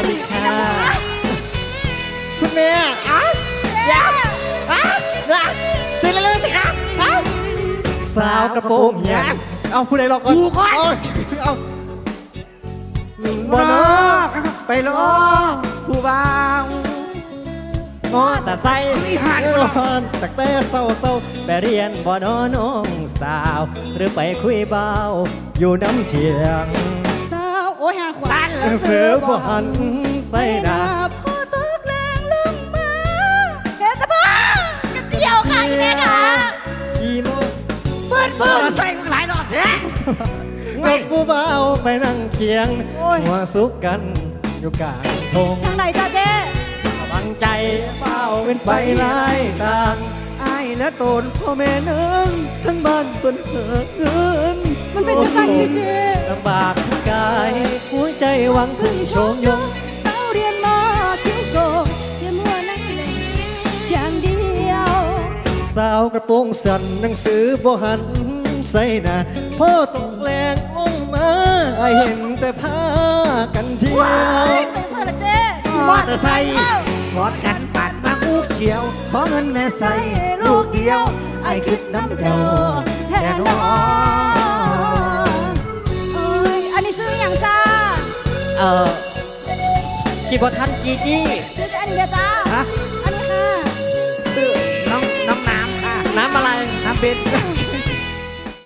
วัดีค่ะคุณเมย์อะอยาอะอะตื่นเร็วสิคะอะสาวกระโปรงยาวเอาผู้ใดลอก่อนกูก่อน เอาเอหนึ่งบนอไปรอผู้บ่าวงอแต่ใส่หันร้อนตักเตะเศร้าเศร้าไปเรียนบ่นอน้องสาว หรือไปคุยเบาอยู่น้ำเทียง ขวานหนังสือบ่หันใส่หน้าพ่อตกแรงลงมาเห็นแต่พ่อกระเจียวค่ะอีแม่ค่ะขี่มอเปิดเปิดใส่มึงหลายรอบแท้กับผู้เบาไปนั่งเคียงโอ้ยหัวสุกกันอยู่กลางทงทางไหนจ้าเจ๊บังใจเฝ้าเป็นไปหลายทางไอ้และโตนพ่อแม่นึงทั้งบ้านเปิ้นเหินมันเป็นจังสันจเจ๊ลำบากทั้งกาย หัวใจหวังพึ่งโชมยงสาวเรียนมาคิ้วโกงเรียนมัวนั่งเล่นอย่างเดียว สาวกระโปรงสั่นหนังสือบ่หันใส่หน้าพ่อตกแรงลงมาไอเห็นแต่ผ้ากันเที่ยวเป็นเสือละเจ๊มอเตอร์ไซค์กอดกันปัดมาอูเขียวขอเงินแม่ใส่ลูกเดียว ไอ้คิดน้ำเจ้าแทแทนนน้น้ออง เออคิดว่าท่านจีจี้ซื้ออันนี้เดียวจ้าฮะอันนี้ค่ะชื่อน้องน้องน้ำค่ะ น้ำอะไรน้ำเป็นเ